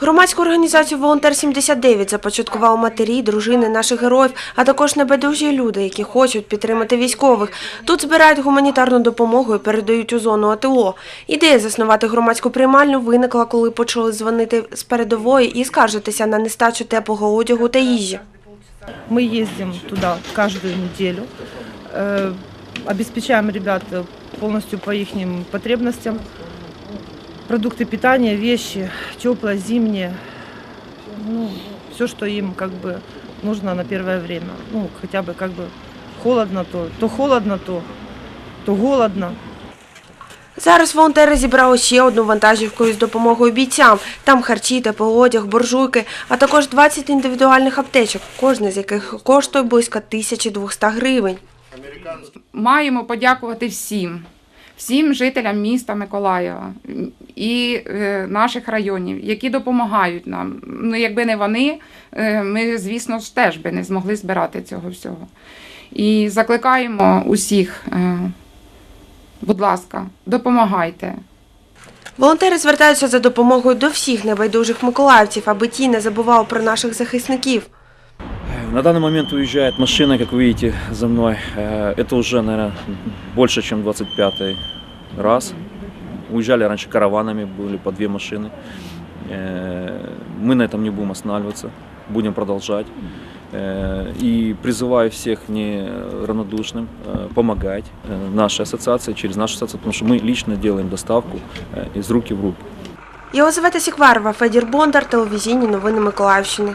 Громадську організацію Волонтер 79 започаткували матері, дружини наших героїв, а також небайдужі люди, які хочуть підтримати військових. Тут збирають гуманітарну допомогу і передають у зону АТО. Ідея заснувати громадську приймальню виникла, коли почали дзвонити з передової і скаржитися на нестачу теплого одягу та їжі. Мы ездим туда каждую неделю, э, обеспечаем ребят э, полностью по их потребностям. Продукты питания, вещи, теплое, зимнее, ну, все, что им как бы нужно на первое время. Ну, хотя бы как бы холодно, то, то холодно, то, то голодно. Зараз волонтери зібрали ще одну вантажівку із допомогою бійцям. Там харчі, теплоодяг, буржуйки, а також 20 індивідуальних аптечок, кожна з яких коштує близько 1200 гривень. маємо подякувати всім, всім жителям міста Миколаєва і е, наших районів, які допомагають нам. Ну, якби не вони, е, ми, звісно ж, теж би не змогли збирати цього всього. І закликаємо усіх, е, будь ласка, допомагайте. Волонтери звертаються за допомогою до всіх небайдужих миколаївців, аби ті не забували про наших захисників. На данный момент уезжает машина, как вы видите, за мной. Э, Это уже, наверное, больше, чем 25 раз. Уезжали раньше караванами, были по две машины. Э, Мы на этом не будем останавливаться, будем продолжать. Э, И призываю всех неравнодушным э, помогать э, нашей ассоциации, через нашу ассоциацию, потому что мы лично делаем доставку э, из руки в руки. Єлизавета Сікварова, Федір Бондар, телевізійні новини Миколаївщини.